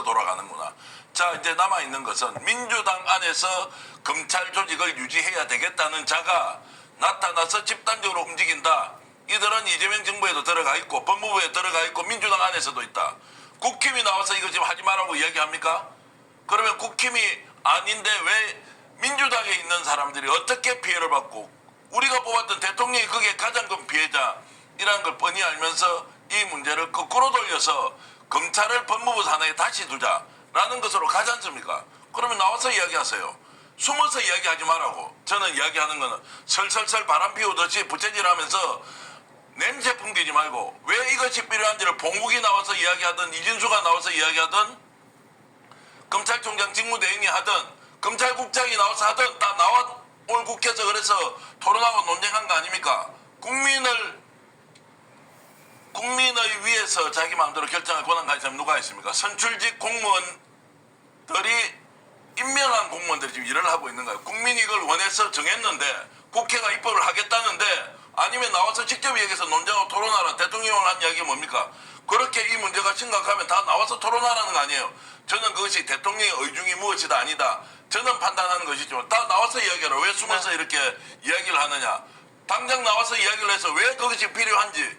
안에서 돌아가는구나. 자 이제 남아 있는 것은 민주당 안에서 검찰 조직을 유지해야 되겠다는 자가 나타나서 집단적으로 움직인다. 이들은 이재명 정부에도 들어가 있고 법무부에 들어가 있고 민주당 안에서도 있다. 국힘이 나와서 이거 지금 하지 말라고 이야기합니까? 그러면 국힘이 아닌데 왜 민주당에 있는 사람들이 어떻게 피해를 받고 우리가 뽑았던 대통령이 그게 가장 큰 피해자이라는 걸 뻔히 알면서 이 문제를 거꾸로 돌려서 검찰을 법무부 산하에 다시 두자라는 것으로 가지 않습니까? 그러면 나와서 이야기하세요. 숨어서 이야기하지 말라고. 저는 이야기하는 거는 설설설 바람 피우듯이 부채질하면서 냄새 풍기지 말고 왜 이것이 필요한지를 봉국이 나와서 이야기하든 이진수가 나와서 이야기하든 검찰총장 직무대행이 하든 검찰국장이 나와서 하든 다 나와 올 국회에서 그래서 토론하고 논쟁한 거 아닙니까? 국민을 국민의 위해서 자기 마음대로 결정할 권한 가진 사람 누가 있습니까? 선출직 공무원들이 임명한 공무원들이 지금 일을 하고 있는 거예요. 국민이 이걸 원해서 정했는데 국회가 입법을 하겠다는데 아니면 나와서 직접 얘기해서 논쟁하고 토론하라. 대통령을 한 이야기가 뭡니까? 그렇게 이 문제가 심각하면 다 나와서 토론하라는 거 아니에요. 저는 그것이 대통령의 의중이 무엇이다 아니다. 저는 판단하는 것이지만 다 나와서 이야기하라. 왜 숨어서 이렇게 이야기를 하느냐. 당장 나와서 이야기를 해서 왜 그것이 필요한지